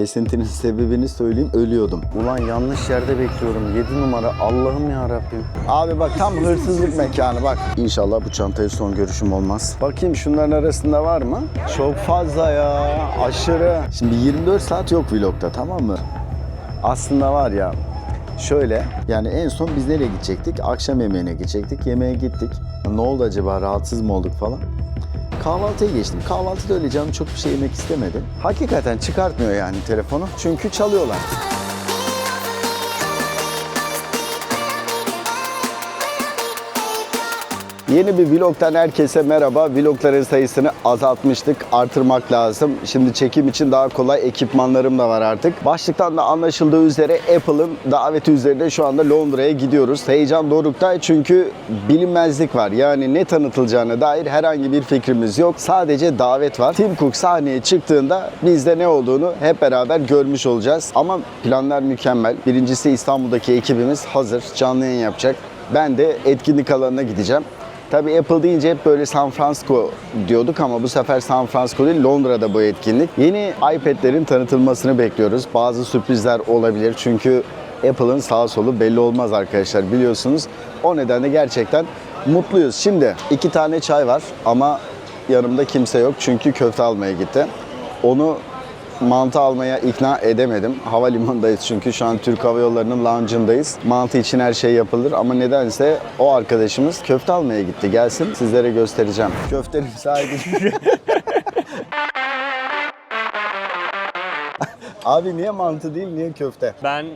Kesintinin sebebini söyleyeyim ölüyordum. Ulan yanlış yerde bekliyorum. 7 numara Allah'ım ya Rabbim. Abi bak tam hırsızlık mekanı bak. İnşallah bu çantaya son görüşüm olmaz. Bakayım şunların arasında var mı? Çok fazla ya. Aşırı. Şimdi 24 saat yok vlogda tamam mı? Aslında var ya Şöyle yani en son biz nereye gidecektik? Akşam yemeğine gidecektik. Yemeğe gittik. Ne oldu acaba? Rahatsız mı olduk falan? Kahvaltıya geçtim. Kahvaltıda öyle canım çok bir şey yemek istemedim. Hakikaten çıkartmıyor yani telefonu. Çünkü çalıyorlar. Yeni bir vlogtan herkese merhaba. Vlogların sayısını azaltmıştık. Artırmak lazım. Şimdi çekim için daha kolay ekipmanlarım da var artık. Başlıktan da anlaşıldığı üzere Apple'ın daveti üzerine şu anda Londra'ya gidiyoruz. Heyecan dorukta çünkü bilinmezlik var. Yani ne tanıtılacağına dair herhangi bir fikrimiz yok. Sadece davet var. Tim Cook sahneye çıktığında bizde ne olduğunu hep beraber görmüş olacağız. Ama planlar mükemmel. Birincisi İstanbul'daki ekibimiz hazır. Canlı yayın yapacak. Ben de etkinlik alanına gideceğim. Tabii Apple deyince hep böyle San Francisco diyorduk ama bu sefer San Francisco değil Londra'da bu etkinlik. Yeni iPad'lerin tanıtılmasını bekliyoruz. Bazı sürprizler olabilir çünkü Apple'ın sağ solu belli olmaz arkadaşlar biliyorsunuz. O nedenle gerçekten mutluyuz. Şimdi iki tane çay var ama yanımda kimse yok çünkü köfte almaya gitti. Onu mantı almaya ikna edemedim. Havalimanındayız çünkü şu an Türk Hava Yolları'nın lounge'ındayız. Mantı için her şey yapılır ama nedense o arkadaşımız köfte almaya gitti. Gelsin sizlere göstereceğim. Köftenin sahibi. Abi niye mantı değil, niye köfte? Ben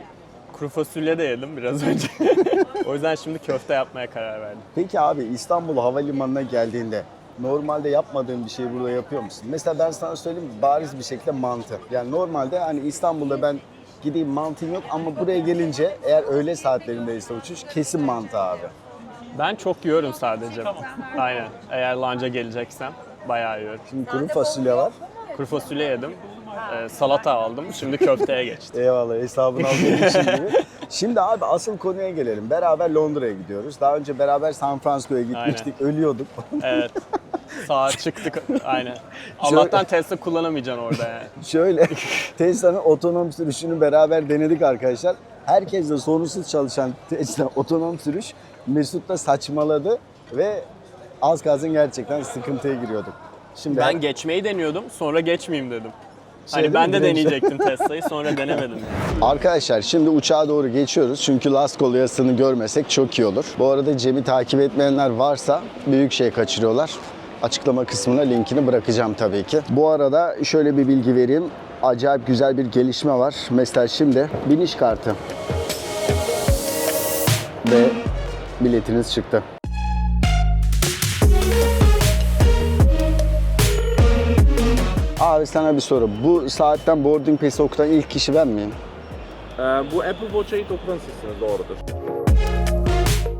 kuru fasulye de yedim biraz önce. o yüzden şimdi köfte yapmaya karar verdim. Peki abi İstanbul Havalimanı'na geldiğinde normalde yapmadığın bir şeyi burada yapıyor musun? Mesela ben sana söyleyeyim bariz bir şekilde mantı. Yani normalde hani İstanbul'da ben gideyim mantım yok ama buraya gelince eğer öğle saatlerindeyse uçuş kesin mantı abi. Ben çok yiyorum sadece. Aynen. Eğer lanca geleceksem bayağı yiyorum. Şimdi kuru fasulye var. Kuru fasulye yedim. Ee, salata aldım. Şimdi köfteye geçtim. Eyvallah hesabını için gibi. Şimdi abi asıl konuya gelelim. Beraber Londra'ya gidiyoruz. Daha önce beraber San Francisco'ya gitmiştik. Ölüyorduk. Evet. Sağa çıktık. Aynen. Allah'tan Tesla kullanamayacaksın orada yani. Şöyle Tesla'nın otonom sürüşünü beraber denedik arkadaşlar. Herkesle sorunsuz çalışan Tesla otonom sürüş Mesut da saçmaladı ve az kalsın gerçekten sıkıntıya giriyorduk. Şimdi Ben geçmeyi deniyordum. Sonra geçmeyeyim dedim. Şey Hani ben değil de deneyecektim Tesla'yı sonra denemedim. Arkadaşlar şimdi uçağa doğru geçiyoruz. Çünkü Laskol yasını görmesek çok iyi olur. Bu arada Cem'i takip etmeyenler varsa büyük şey kaçırıyorlar. Açıklama kısmına linkini bırakacağım tabii ki. Bu arada şöyle bir bilgi vereyim. Acayip güzel bir gelişme var. Mesela şimdi biniş kartı. Ve biletiniz çıktı. Abi sana bir soru. Bu saatten boarding pass'i okutan ilk kişi ben miyim? Ee, bu Apple Watch'a dokunan sizsiniz doğrudur.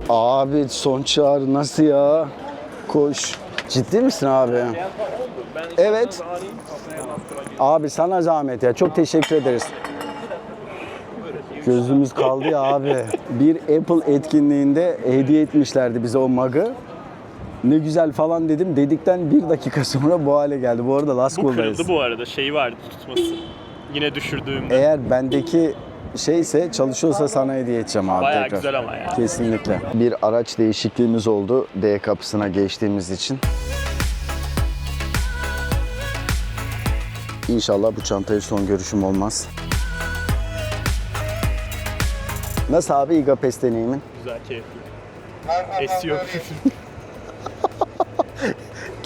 Abi son çağrı nasıl ya? Koş. Ciddi misin abi? Evet. Abi sana zahmet ya. Çok teşekkür ederiz. Gözümüz kaldı ya abi. Bir Apple etkinliğinde hediye etmişlerdi bize o mug'ı. Ne güzel falan dedim. Dedikten bir dakika sonra bu hale geldi. Bu arada Las Bu kırıldı bu arada. Şeyi vardı tutması. Yine düşürdüğümde. Eğer bendeki şeyse çalışıyorsa sana hediye edeceğim abi Bayağı tekrar. güzel ama ya. Kesinlikle. Bir araç değişikliğimiz oldu D kapısına geçtiğimiz için. İnşallah bu çantaya son görüşüm olmaz. Nasıl abi İGAPES deneyimin? Güzel, keyifli. Esiyor.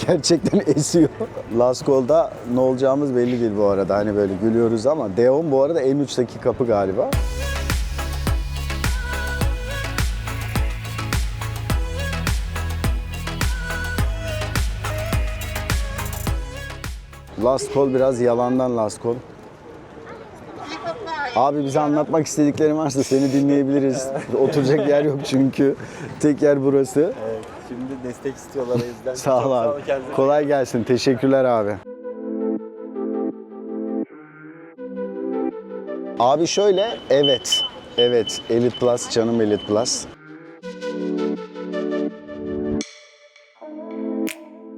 Gerçekten esiyor. Laskol'da ne olacağımız belli değil bu arada. Hani böyle gülüyoruz ama D10 bu arada en uçtaki kapı galiba. Last call biraz yalandan last call. Abi bize anlatmak istediklerin varsa seni dinleyebiliriz. Oturacak yer yok çünkü. Tek yer burası. Şimdi destek istiyorlar o yüzden. Sağ ol abi. Kolay gelsin. Teşekkürler abi. Abi şöyle, evet. Evet, Elite Plus, canım Elite Plus.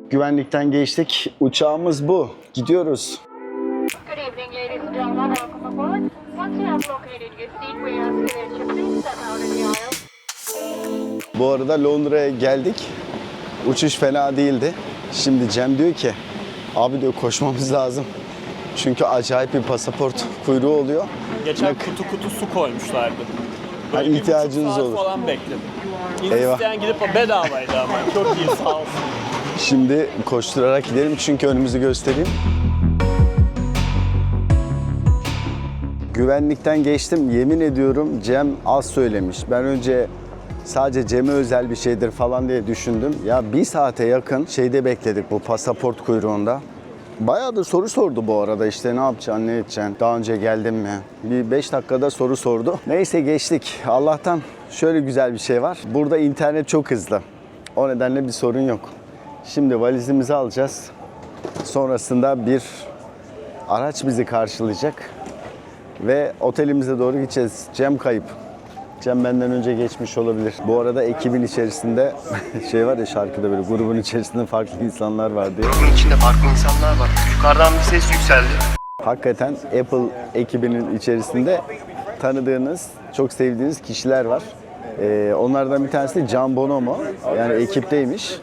Güvenlikten geçtik. Uçağımız bu. Gidiyoruz. Good evening, ladies and gentlemen. Welcome donated your seat. We ask that you please step out in the aisle. Bu arada Londra'ya geldik. Uçuş fena değildi. Şimdi Cem diyor ki abi diyor koşmamız lazım. Çünkü acayip bir pasaport kuyruğu oluyor. Geçen kutu kutu su koymuşlardı. Böyle buçuk ihtiyacınız olur. falan bekledim. Eyvah. İsteyen gidip o bedavaydı ama. Çok iyi sağ olsun. Şimdi koşturarak gidelim çünkü önümüzü göstereyim. Güvenlikten geçtim. Yemin ediyorum Cem az söylemiş. Ben önce sadece Cem'e özel bir şeydir falan diye düşündüm. Ya bir saate yakın şeyde bekledik bu pasaport kuyruğunda. Bayağı da soru sordu bu arada işte ne yapacaksın, ne edeceksin, daha önce geldin mi? Bir 5 dakikada soru sordu. Neyse geçtik. Allah'tan şöyle güzel bir şey var. Burada internet çok hızlı. O nedenle bir sorun yok. Şimdi valizimizi alacağız. Sonrasında bir araç bizi karşılayacak. Ve otelimize doğru gideceğiz. Cem kayıp. Cem benden önce geçmiş olabilir. Bu arada ekibin içerisinde şey var ya şarkıda böyle grubun içerisinde farklı insanlar var diye. Grubun içinde farklı insanlar var. Yukarıdan bir ses yükseldi. Hakikaten Apple ekibinin içerisinde tanıdığınız, çok sevdiğiniz kişiler var. Ee, onlardan bir tanesi de Can Bonomo. Yani ekipteymiş.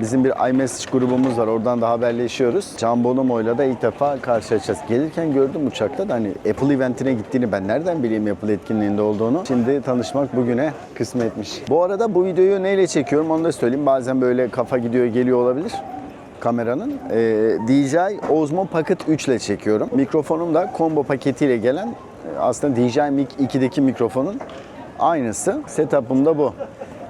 Bizim bir iMessage grubumuz var. Oradan da haberleşiyoruz. Can Bonomo'yla da ilk defa karşılaşacağız. Gelirken gördüm uçakta da hani Apple eventine gittiğini ben nereden bileyim Apple etkinliğinde olduğunu. Şimdi tanışmak bugüne kısmetmiş. Bu arada bu videoyu neyle çekiyorum onu da söyleyeyim. Bazen böyle kafa gidiyor geliyor olabilir kameranın. Ee, DJI Osmo Pocket 3 ile çekiyorum. Mikrofonum da combo paketiyle gelen e, aslında DJI Mic 2'deki mikrofonun aynısı. Setup'ım da bu.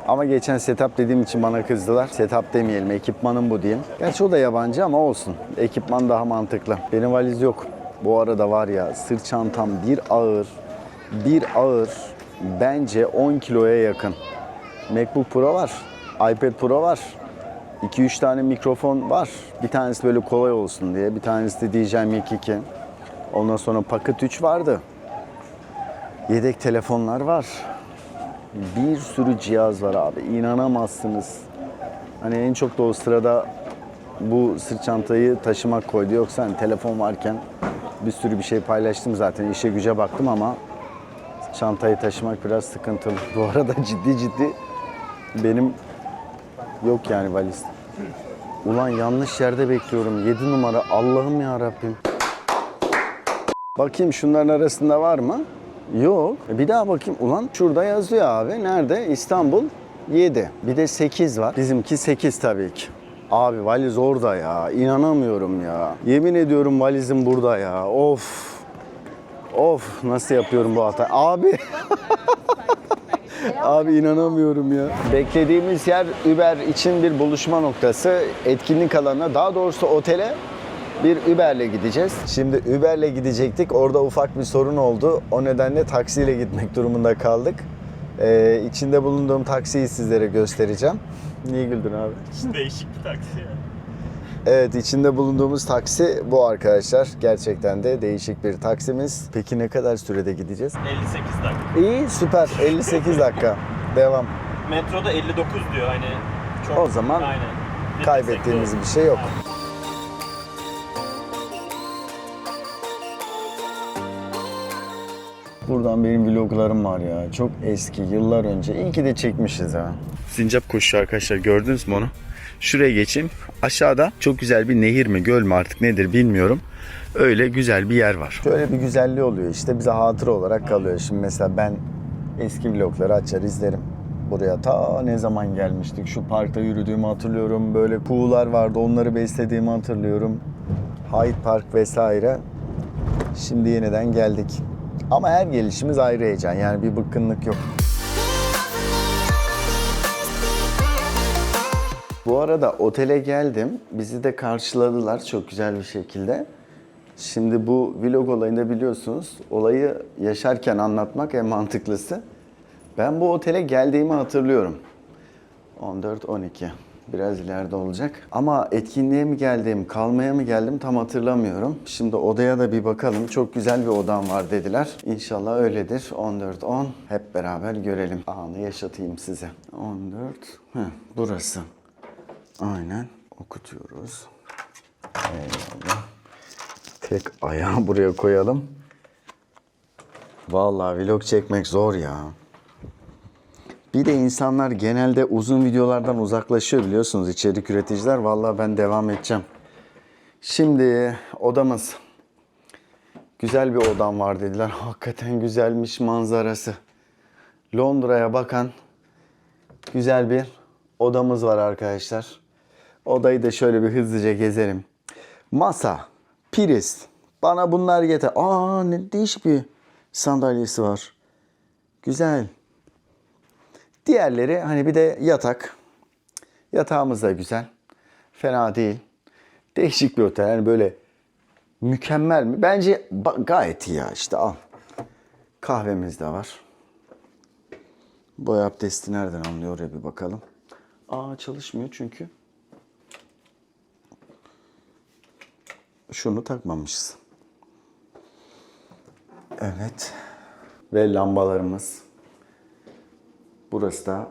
Ama geçen setup dediğim için bana kızdılar. Setup demeyelim, ekipmanım bu diyeyim. Gerçi o da yabancı ama olsun. Ekipman daha mantıklı. Benim valiz yok. Bu arada var ya sırt çantam bir ağır, bir ağır bence 10 kiloya yakın. MacBook Pro var, iPad Pro var, 2-3 tane mikrofon var. Bir tanesi böyle kolay olsun diye, bir tanesi de DJI Mic 2. Ondan sonra Pocket 3 vardı. Yedek telefonlar var. Bir sürü cihaz var abi. İnanamazsınız. Hani en çok da o sırada bu sırt çantayı taşımak koydu. Yoksa hani telefon varken bir sürü bir şey paylaştım zaten. İşe güce baktım ama çantayı taşımak biraz sıkıntılı. Bu arada ciddi ciddi benim yok yani valiz. Ulan yanlış yerde bekliyorum. 7 numara. Allah'ım ya Rabbim. Bakayım şunların arasında var mı? Yok. E Bir daha bakayım. Ulan şurada yazıyor abi. Nerede? İstanbul 7. Bir de 8 var. Bizimki 8 tabii ki. Abi valiz orada ya. İnanamıyorum ya. Yemin ediyorum valizim burada ya. Of. Of nasıl yapıyorum bu hatayı? Abi. Abi inanamıyorum ya. Beklediğimiz yer Uber için bir buluşma noktası. Etkinlik alanına, daha doğrusu otele bir Uber'le gideceğiz. Şimdi Uber'le gidecektik. Orada ufak bir sorun oldu. O nedenle taksiyle gitmek durumunda kaldık. Ee, içinde bulunduğum taksiyi sizlere göstereceğim. Niye güldün abi? Değişik bir taksi ya. Evet içinde bulunduğumuz taksi bu arkadaşlar. Gerçekten de değişik bir taksimiz. Peki ne kadar sürede gideceğiz? 58 dakika. İyi süper 58 dakika. Devam. Metroda 59 diyor hani. Çok, O zaman Aynen. Kaybettiğimiz bir şey yok. Buradan benim vloglarım var ya. Çok eski, yıllar önce. İyi ki de çekmişiz ha. Sincap koşuyor arkadaşlar. Gördünüz mü onu? Şuraya geçeyim. Aşağıda çok güzel bir nehir mi, göl mü artık nedir bilmiyorum. Öyle güzel bir yer var. Şöyle bir güzelliği oluyor işte. Bize hatıra olarak kalıyor. Şimdi mesela ben eski vlogları açar izlerim. Buraya ta ne zaman gelmiştik. Şu parkta yürüdüğümü hatırlıyorum. Böyle kuğular vardı. Onları beslediğimi hatırlıyorum. Hyde Park vesaire. Şimdi yeniden geldik. Ama her gelişimiz ayrı heyecan. Yani bir bıkkınlık yok. Bu arada otele geldim. Bizi de karşıladılar çok güzel bir şekilde. Şimdi bu vlog olayında biliyorsunuz olayı yaşarken anlatmak en mantıklısı. Ben bu otele geldiğimi hatırlıyorum. 14-12. Biraz ileride olacak. Ama etkinliğe mi geldim, kalmaya mı geldim tam hatırlamıyorum. Şimdi odaya da bir bakalım. Çok güzel bir odam var dediler. İnşallah öyledir. 14-10. Hep beraber görelim. Anı yaşatayım size. 14. Heh, burası. Aynen. Okutuyoruz. Eyvallah. Tek ayağı buraya koyalım. Vallahi vlog çekmek zor ya. Bir de insanlar genelde uzun videolardan uzaklaşıyor biliyorsunuz içerik üreticiler. Vallahi ben devam edeceğim. Şimdi odamız. Güzel bir odam var dediler. Hakikaten güzelmiş manzarası. Londra'ya bakan güzel bir odamız var arkadaşlar. Odayı da şöyle bir hızlıca gezelim. Masa, priz. Bana bunlar yeter. Aa ne değişik bir sandalyesi var. Güzel. Diğerleri hani bir de yatak. Yatağımız da güzel. Fena değil. Değişik bir otel. Yani böyle mükemmel mi? Bence gayet iyi ya işte al. Kahvemiz de var. Boy abdesti nereden anlıyor oraya bir bakalım. Aa çalışmıyor çünkü. Şunu takmamışız. Evet. Ve lambalarımız. Burası da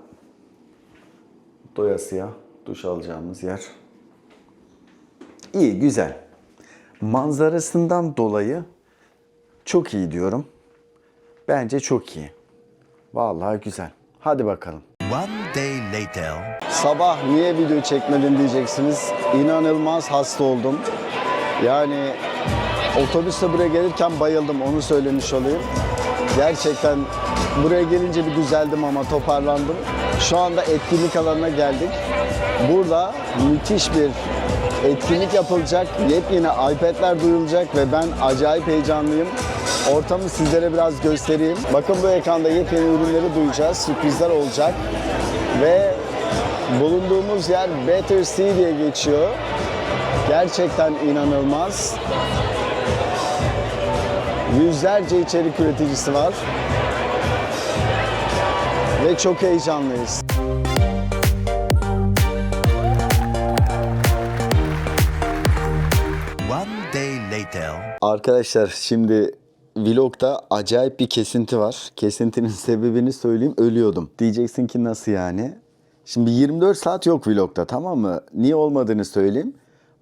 doyasıya duş alacağımız yer. İyi, güzel. Manzarasından dolayı çok iyi diyorum. Bence çok iyi. Vallahi güzel. Hadi bakalım. One day later. Sabah niye video çekmedin diyeceksiniz. İnanılmaz hasta oldum. Yani otobüste buraya gelirken bayıldım onu söylemiş olayım. Gerçekten buraya gelince bir düzeldim ama toparlandım. Şu anda etkinlik alanına geldik. Burada müthiş bir etkinlik yapılacak. Yepyeni iPad'ler duyulacak ve ben acayip heyecanlıyım. Ortamı sizlere biraz göstereyim. Bakın bu ekranda yepyeni ürünleri duyacağız. Sürprizler olacak. Ve bulunduğumuz yer Better Sea geçiyor. Gerçekten inanılmaz. Yüzlerce içerik üreticisi var. Ve çok heyecanlıyız. One day later. Arkadaşlar şimdi vlogda acayip bir kesinti var. Kesintinin sebebini söyleyeyim ölüyordum. Diyeceksin ki nasıl yani? Şimdi 24 saat yok vlogda tamam mı? Niye olmadığını söyleyeyim.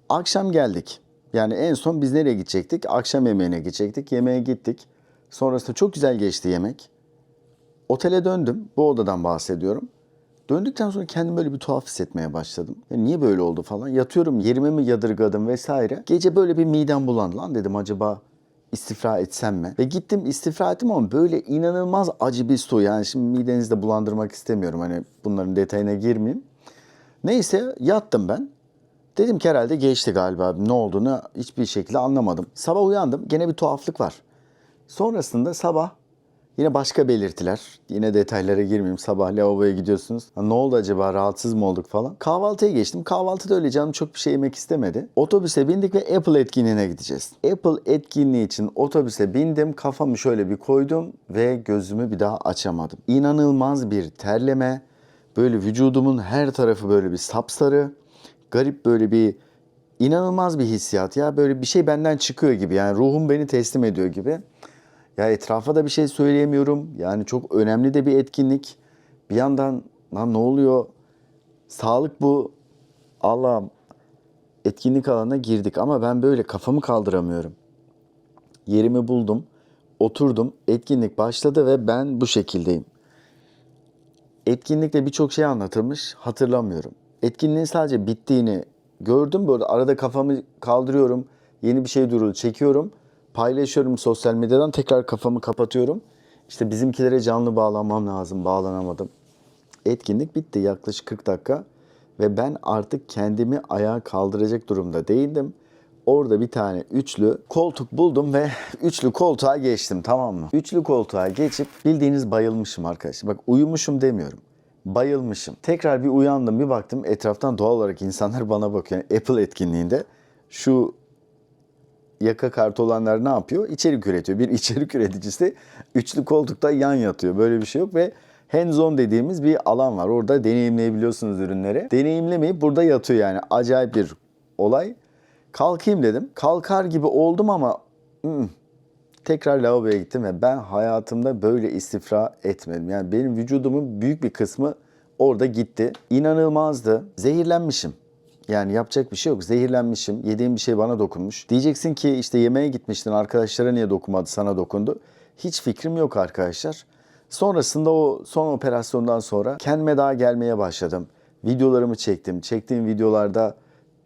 Akşam geldik. Yani en son biz nereye gidecektik? Akşam yemeğine gidecektik. Yemeğe gittik. Sonrasında çok güzel geçti yemek. Otele döndüm. Bu odadan bahsediyorum. Döndükten sonra kendimi böyle bir tuhaf hissetmeye başladım. Ya niye böyle oldu falan. Yatıyorum yerime mi yadırgadım vesaire. Gece böyle bir midem bulandı. Lan dedim acaba istifra etsem mi? Ve gittim istifra ettim ama böyle inanılmaz acı bir su. Yani şimdi midenizi de bulandırmak istemiyorum. Hani bunların detayına girmeyeyim. Neyse yattım ben. Dedim ki herhalde geçti galiba. Ne olduğunu hiçbir şekilde anlamadım. Sabah uyandım. Gene bir tuhaflık var. Sonrasında sabah yine başka belirtiler. Yine detaylara girmeyeyim. Sabah lavaboya gidiyorsunuz. Ha, ne oldu acaba? Rahatsız mı olduk falan. Kahvaltıya geçtim. Kahvaltıda öyle canım çok bir şey yemek istemedi. Otobüse bindik ve Apple etkinliğine gideceğiz. Apple etkinliği için otobüse bindim. Kafamı şöyle bir koydum ve gözümü bir daha açamadım. İnanılmaz bir terleme. Böyle vücudumun her tarafı böyle bir sapsarı. Garip böyle bir inanılmaz bir hissiyat ya. Böyle bir şey benden çıkıyor gibi. Yani ruhum beni teslim ediyor gibi. Ya etrafa da bir şey söyleyemiyorum. Yani çok önemli de bir etkinlik. Bir yandan lan ne oluyor? Sağlık bu. Allah'ım etkinlik alanına girdik ama ben böyle kafamı kaldıramıyorum. Yerimi buldum. Oturdum. Etkinlik başladı ve ben bu şekildeyim. Etkinlikte birçok şey anlatılmış. Hatırlamıyorum. Etkinliğin sadece bittiğini gördüm. Böyle arada kafamı kaldırıyorum. Yeni bir şey durur çekiyorum. Paylaşıyorum sosyal medyadan. Tekrar kafamı kapatıyorum. İşte bizimkilere canlı bağlanmam lazım. Bağlanamadım. Etkinlik bitti yaklaşık 40 dakika. Ve ben artık kendimi ayağa kaldıracak durumda değildim. Orada bir tane üçlü koltuk buldum ve üçlü koltuğa geçtim tamam mı? Üçlü koltuğa geçip bildiğiniz bayılmışım arkadaşlar. Bak uyumuşum demiyorum. Bayılmışım. Tekrar bir uyandım bir baktım etraftan doğal olarak insanlar bana bakıyor. Apple etkinliğinde şu yaka kartı olanlar ne yapıyor? İçerik üretiyor. Bir içerik üreticisi üçlü koltukta yan yatıyor. Böyle bir şey yok ve hands-on dediğimiz bir alan var. Orada deneyimleyebiliyorsunuz ürünleri. Deneyimlemeyip burada yatıyor yani. Acayip bir olay. Kalkayım dedim. Kalkar gibi oldum ama ı-ı. Tekrar lavaboya gittim ve ben hayatımda böyle istifra etmedim. Yani benim vücudumun büyük bir kısmı orada gitti. İnanılmazdı. Zehirlenmişim. Yani yapacak bir şey yok. Zehirlenmişim. Yediğim bir şey bana dokunmuş. Diyeceksin ki işte yemeğe gitmiştin. Arkadaşlara niye dokunmadı? Sana dokundu. Hiç fikrim yok arkadaşlar. Sonrasında o son operasyondan sonra kendime daha gelmeye başladım. Videolarımı çektim. Çektiğim videolarda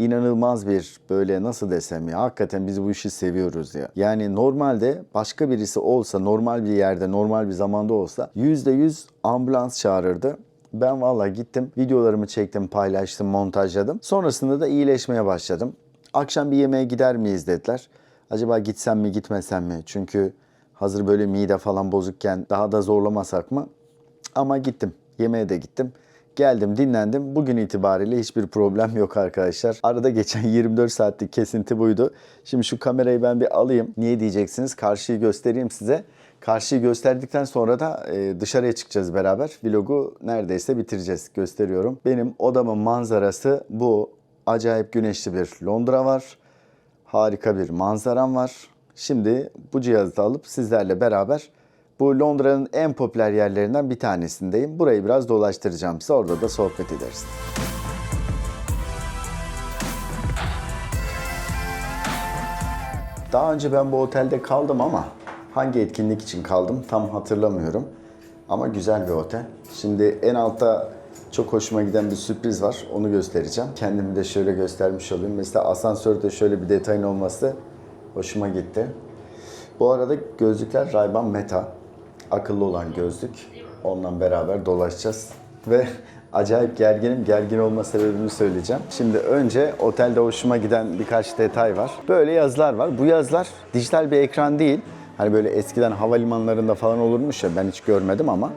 inanılmaz bir böyle nasıl desem ya hakikaten biz bu işi seviyoruz ya. Yani normalde başka birisi olsa normal bir yerde normal bir zamanda olsa %100 ambulans çağırırdı. Ben valla gittim videolarımı çektim paylaştım montajladım. Sonrasında da iyileşmeye başladım. Akşam bir yemeğe gider miyiz dediler. Acaba gitsem mi gitmesem mi? Çünkü hazır böyle mide falan bozukken daha da zorlamasak mı? Ama gittim. Yemeğe de gittim. Geldim, dinlendim. Bugün itibariyle hiçbir problem yok arkadaşlar. Arada geçen 24 saatlik kesinti buydu. Şimdi şu kamerayı ben bir alayım. Niye diyeceksiniz? Karşıyı göstereyim size. Karşıyı gösterdikten sonra da e, dışarıya çıkacağız beraber. Vlogu neredeyse bitireceğiz. Gösteriyorum. Benim odamın manzarası bu. Acayip güneşli bir Londra var. Harika bir manzaram var. Şimdi bu cihazı alıp sizlerle beraber bu Londra'nın en popüler yerlerinden bir tanesindeyim. Burayı biraz dolaştıracağım size. Orada da sohbet ederiz. Daha önce ben bu otelde kaldım ama hangi etkinlik için kaldım tam hatırlamıyorum. Ama güzel bir otel. Şimdi en altta çok hoşuma giden bir sürpriz var. Onu göstereceğim. Kendimi de şöyle göstermiş olayım. Mesela asansörde şöyle bir detayın olması hoşuma gitti. Bu arada gözlükler Ray-Ban Meta. Akıllı olan gözlük. Onunla beraber dolaşacağız. Ve acayip gerginim. Gergin olma sebebini söyleyeceğim. Şimdi önce otelde hoşuma giden birkaç detay var. Böyle yazılar var. Bu yazılar dijital bir ekran değil. Hani böyle eskiden havalimanlarında falan olurmuş ya ben hiç görmedim ama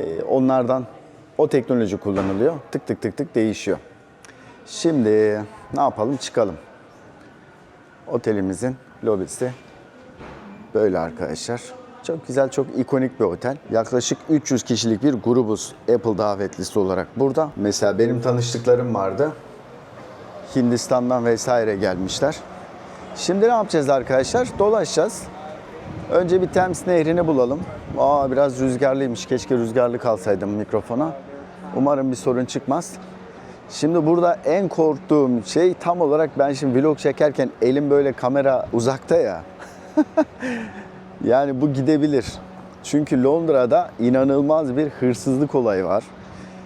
e, onlardan o teknoloji kullanılıyor. Tık tık tık tık değişiyor. Şimdi ne yapalım çıkalım. Otelimizin lobisi Böyle arkadaşlar. Çok güzel, çok ikonik bir otel. Yaklaşık 300 kişilik bir grubuz Apple davetlisi olarak burada. Mesela benim tanıştıklarım vardı. Hindistan'dan vesaire gelmişler. Şimdi ne yapacağız arkadaşlar? Dolaşacağız. Önce bir Thames Nehri'ni bulalım. Aa biraz rüzgarlıymış. Keşke rüzgarlı kalsaydım mikrofona. Umarım bir sorun çıkmaz. Şimdi burada en korktuğum şey tam olarak ben şimdi vlog çekerken elim böyle kamera uzakta ya. Yani bu gidebilir. Çünkü Londra'da inanılmaz bir hırsızlık olayı var.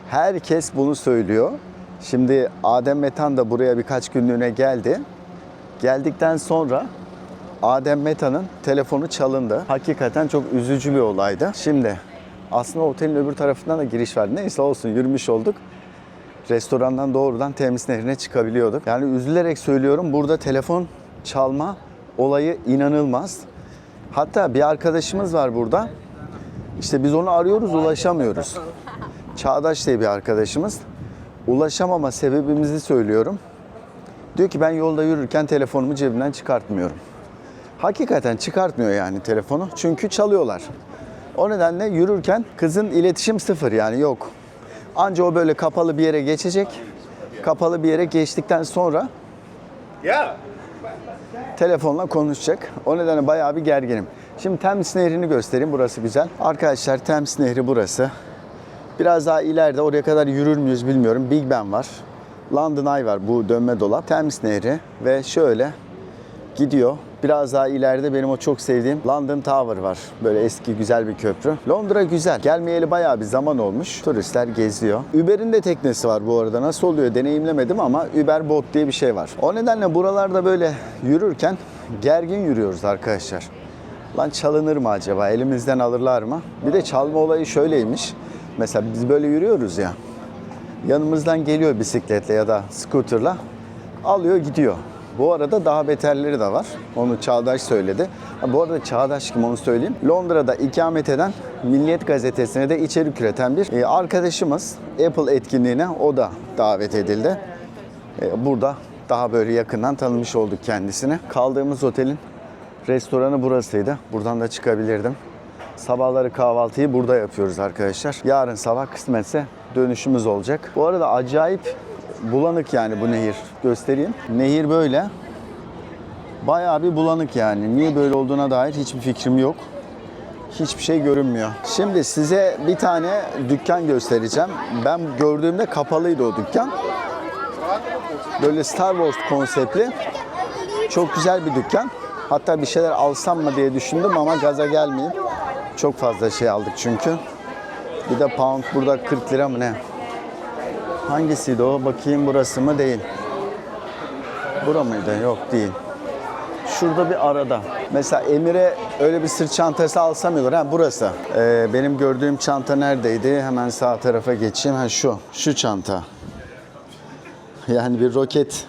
Herkes bunu söylüyor. Şimdi Adem Metan da buraya birkaç günlüğüne geldi. Geldikten sonra Adem Meta'nın telefonu çalındı. Hakikaten çok üzücü bir olaydı. Şimdi aslında otelin öbür tarafından da giriş var. Neyse olsun yürümüş olduk. Restorandan doğrudan Temiz Nehri'ne çıkabiliyorduk. Yani üzülerek söylüyorum burada telefon çalma olayı inanılmaz. Hatta bir arkadaşımız var burada. İşte biz onu arıyoruz, ulaşamıyoruz. Çağdaş diye bir arkadaşımız. Ulaşamama sebebimizi söylüyorum. Diyor ki ben yolda yürürken telefonumu cebimden çıkartmıyorum. Hakikaten çıkartmıyor yani telefonu. Çünkü çalıyorlar. O nedenle yürürken kızın iletişim sıfır yani yok. Anca o böyle kapalı bir yere geçecek. Kapalı bir yere geçtikten sonra telefonla konuşacak. O nedenle bayağı bir gerginim. Şimdi Thames Nehri'ni göstereyim. Burası güzel. Arkadaşlar Thames Nehri burası. Biraz daha ileride oraya kadar yürür müyüz bilmiyorum. Big Ben var. London Eye var bu dönme dolap. Thames Nehri ve şöyle gidiyor. Biraz daha ileride benim o çok sevdiğim London Tower var. Böyle eski güzel bir köprü. Londra güzel. Gelmeyeli bayağı bir zaman olmuş. Turistler geziyor. Uber'in de teknesi var bu arada. Nasıl oluyor deneyimlemedim ama Uber Bot diye bir şey var. O nedenle buralarda böyle yürürken gergin yürüyoruz arkadaşlar. Lan çalınır mı acaba? Elimizden alırlar mı? Bir de çalma olayı şöyleymiş. Mesela biz böyle yürüyoruz ya. Yanımızdan geliyor bisikletle ya da scooterla. Alıyor gidiyor. Bu arada daha beterleri de var. Onu Çağdaş söyledi. Bu arada Çağdaş kim onu söyleyeyim. Londra'da ikamet eden Milliyet Gazetesi'ne de içerik üreten bir e, arkadaşımız Apple etkinliğine o da davet edildi. E, Burada daha böyle yakından tanımış olduk kendisini. Kaldığımız otelin restoranı burasıydı. Buradan da çıkabilirdim. Sabahları kahvaltıyı burada yapıyoruz arkadaşlar. Yarın sabah kısmetse dönüşümüz olacak. Bu arada acayip bulanık yani bu nehir. Göstereyim. Nehir böyle. Bayağı bir bulanık yani. Niye böyle olduğuna dair hiçbir fikrim yok. Hiçbir şey görünmüyor. Şimdi size bir tane dükkan göstereceğim. Ben gördüğümde kapalıydı o dükkan. Böyle Star Wars konseptli. Çok güzel bir dükkan. Hatta bir şeyler alsam mı diye düşündüm ama gaza gelmeyeyim. Çok fazla şey aldık çünkü. Bir de pound burada 40 lira mı ne? Hangisiydi o? Bakayım burası mı? Değil. Bura mıydı? Yok değil. Şurada bir arada. Mesela Emir'e öyle bir sırt çantası alsam olur. Ha burası. Ee, benim gördüğüm çanta neredeydi? Hemen sağ tarafa geçeyim. Ha şu. Şu çanta. Yani bir roket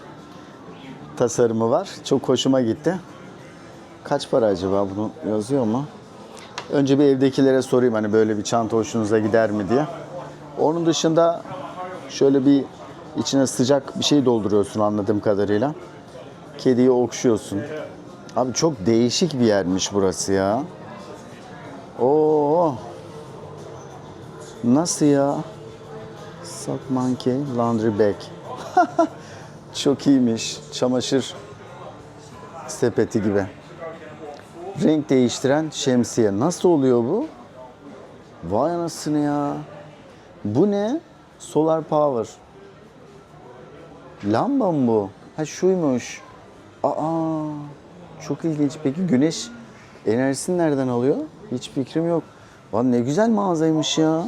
tasarımı var. Çok hoşuma gitti. Kaç para acaba bunu yazıyor mu? Önce bir evdekilere sorayım hani böyle bir çanta hoşunuza gider mi diye. Onun dışında şöyle bir içine sıcak bir şey dolduruyorsun anladığım kadarıyla. Kediyi okşuyorsun. Abi çok değişik bir yermiş burası ya. Oo. Nasıl ya? Sock Monkey Laundry Bag. çok iyiymiş. Çamaşır sepeti gibi. Renk değiştiren şemsiye. Nasıl oluyor bu? Vay anasını ya. Bu ne? Solar power. Lamba mı bu? Ha şuymuş. Aa, çok ilginç. Peki güneş enerjisini nereden alıyor? Hiç fikrim yok. Lan ne güzel mağazaymış ya.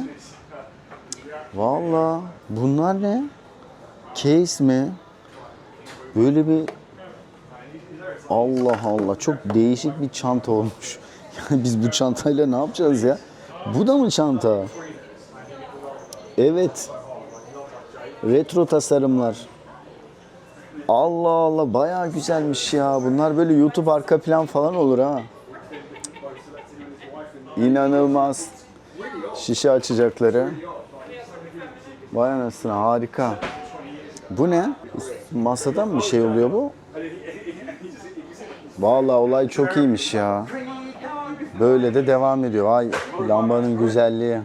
Vallahi bunlar ne? Case mi? Böyle bir Allah Allah çok değişik bir çanta olmuş. Yani biz bu çantayla ne yapacağız ya? Bu da mı çanta? Evet. Retro tasarımlar. Allah Allah bayağı güzelmiş ya. Bunlar böyle YouTube arka plan falan olur ha. İnanılmaz. Şişe açacakları. Vay anasını harika. Bu ne? Masadan mı bir şey oluyor bu? Vallahi olay çok iyiymiş ya. Böyle de devam ediyor. Ay lambanın güzelliği.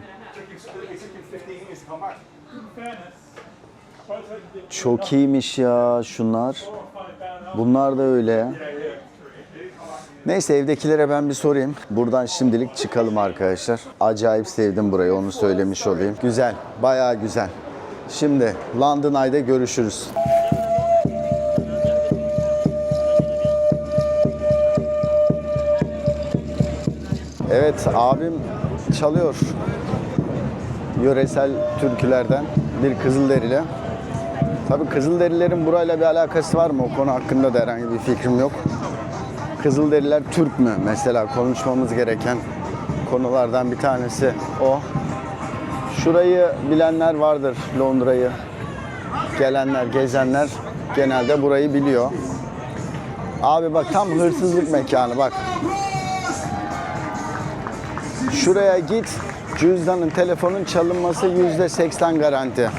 Çok iyiymiş ya şunlar. Bunlar da öyle. Neyse evdekilere ben bir sorayım. Buradan şimdilik çıkalım arkadaşlar. Acayip sevdim burayı onu söylemiş olayım. Güzel, bayağı güzel. Şimdi London Eye'da görüşürüz. Evet abim çalıyor. Yöresel türkülerden bir Kızılderili. Tabii Kızılderililerin burayla bir alakası var mı? O konu hakkında da herhangi bir fikrim yok. Kızılderililer Türk mü? Mesela konuşmamız gereken konulardan bir tanesi o. Şurayı bilenler vardır Londra'yı. Gelenler, gezenler genelde burayı biliyor. Abi bak tam hırsızlık mekanı bak. Şuraya git. Cüzdanın, telefonun çalınması yüzde seksen garanti.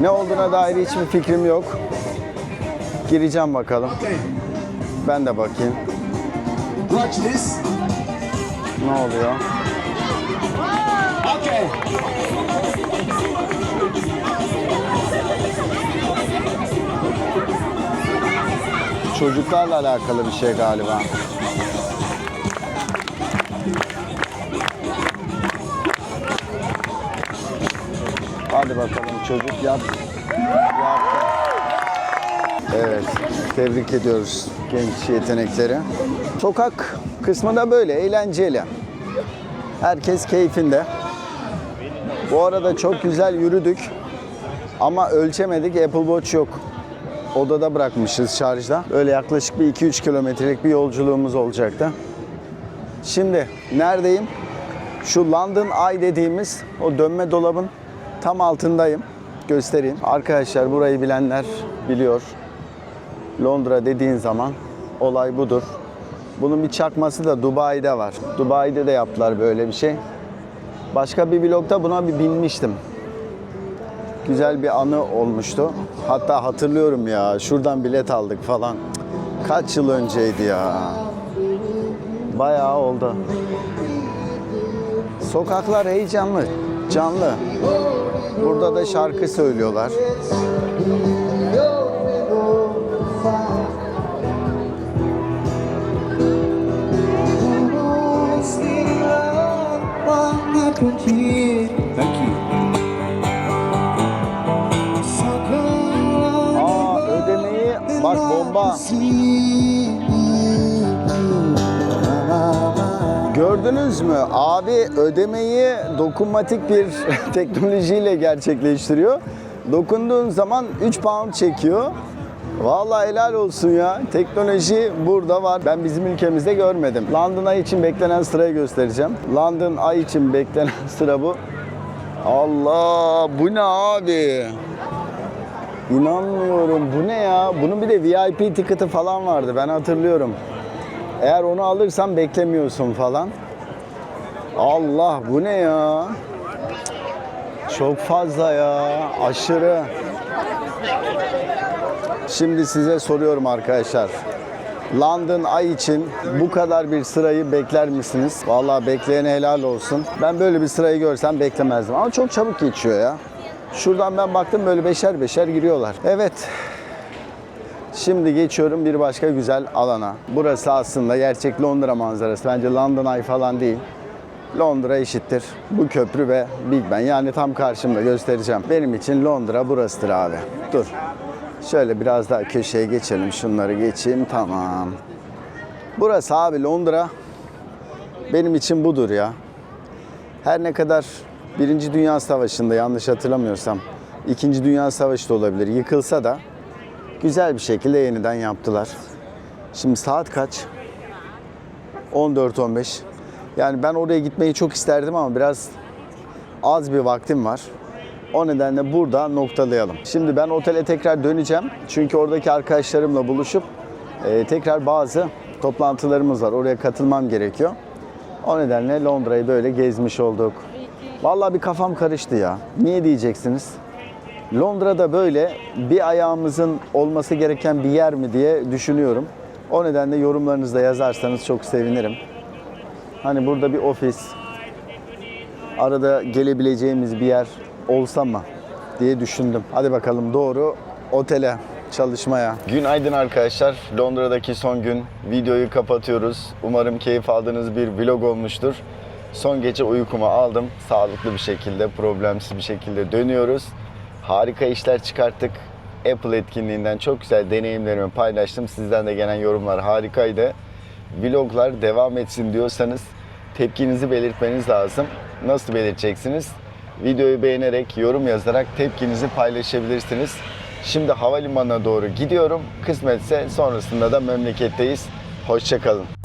Ne olduğuna dair hiçbir fikrim yok. Gireceğim bakalım. Ben de bakayım. Ne oluyor? Çocuklarla alakalı bir şey galiba. Hadi bakalım çocuk yap. Yaptı. Evet, tebrik ediyoruz genç yetenekleri. Sokak kısmı da böyle, eğlenceli. Herkes keyfinde. Bu arada çok güzel yürüdük. Ama ölçemedik, Apple Watch yok. Odada bırakmışız şarjda. Böyle yaklaşık bir 2-3 kilometrelik bir yolculuğumuz olacaktı. Şimdi neredeyim? Şu London Eye dediğimiz o dönme dolabın tam altındayım. Göstereyim. Arkadaşlar burayı bilenler biliyor. Londra dediğin zaman olay budur. Bunun bir çakması da Dubai'de var. Dubai'de de yaptılar böyle bir şey. Başka bir vlogda buna bir binmiştim. Güzel bir anı olmuştu. Hatta hatırlıyorum ya şuradan bilet aldık falan. Kaç yıl önceydi ya. Bayağı oldu. Sokaklar heyecanlı, canlı. Burada da şarkı söylüyorlar. Aa ödemeyi bak bomba. Gördünüz mü? Abi ödemeyi dokunmatik bir teknolojiyle gerçekleştiriyor. Dokunduğun zaman 3 pound çekiyor. Vallahi helal olsun ya. Teknoloji burada var. Ben bizim ülkemizde görmedim. London Ay için beklenen sırayı göstereceğim. London Ay için beklenen sıra bu. Allah bu ne abi? İnanmıyorum. Bu ne ya? Bunun bir de VIP tiketi falan vardı. Ben hatırlıyorum. Eğer onu alırsan beklemiyorsun falan. Allah bu ne ya? Çok fazla ya. Aşırı. Şimdi size soruyorum arkadaşlar. London Ay için bu kadar bir sırayı bekler misiniz? Vallahi bekleyene helal olsun. Ben böyle bir sırayı görsem beklemezdim ama çok çabuk geçiyor ya. Şuradan ben baktım böyle beşer beşer giriyorlar. Evet. Şimdi geçiyorum bir başka güzel alana. Burası aslında gerçek Londra manzarası. Bence London Eye falan değil. Londra eşittir. Bu köprü ve Big Ben. Yani tam karşımda göstereceğim. Benim için Londra burasıdır abi. Dur. Şöyle biraz daha köşeye geçelim. Şunları geçeyim. Tamam. Burası abi Londra. Benim için budur ya. Her ne kadar Birinci Dünya Savaşı'nda yanlış hatırlamıyorsam İkinci Dünya Savaşı da olabilir. Yıkılsa da güzel bir şekilde yeniden yaptılar. Şimdi saat kaç? 14-15. Yani ben oraya gitmeyi çok isterdim ama biraz az bir vaktim var. O nedenle burada noktalayalım. Şimdi ben otele tekrar döneceğim. Çünkü oradaki arkadaşlarımla buluşup e, tekrar bazı toplantılarımız var. Oraya katılmam gerekiyor. O nedenle Londra'yı böyle gezmiş olduk. Vallahi bir kafam karıştı ya. Niye diyeceksiniz? Londra'da böyle bir ayağımızın olması gereken bir yer mi diye düşünüyorum. O nedenle yorumlarınızda yazarsanız çok sevinirim. Hani burada bir ofis, arada gelebileceğimiz bir yer olsa mı diye düşündüm. Hadi bakalım doğru otele çalışmaya. Günaydın arkadaşlar. Londra'daki son gün. Videoyu kapatıyoruz. Umarım keyif aldığınız bir vlog olmuştur. Son gece uykumu aldım. Sağlıklı bir şekilde, problemsiz bir şekilde dönüyoruz. Harika işler çıkarttık. Apple etkinliğinden çok güzel deneyimlerimi paylaştım. Sizden de gelen yorumlar harikaydı. Vloglar devam etsin diyorsanız tepkinizi belirtmeniz lazım. Nasıl belirteceksiniz? Videoyu beğenerek, yorum yazarak tepkinizi paylaşabilirsiniz. Şimdi havalimanına doğru gidiyorum. Kısmetse sonrasında da memleketteyiz. Hoşçakalın.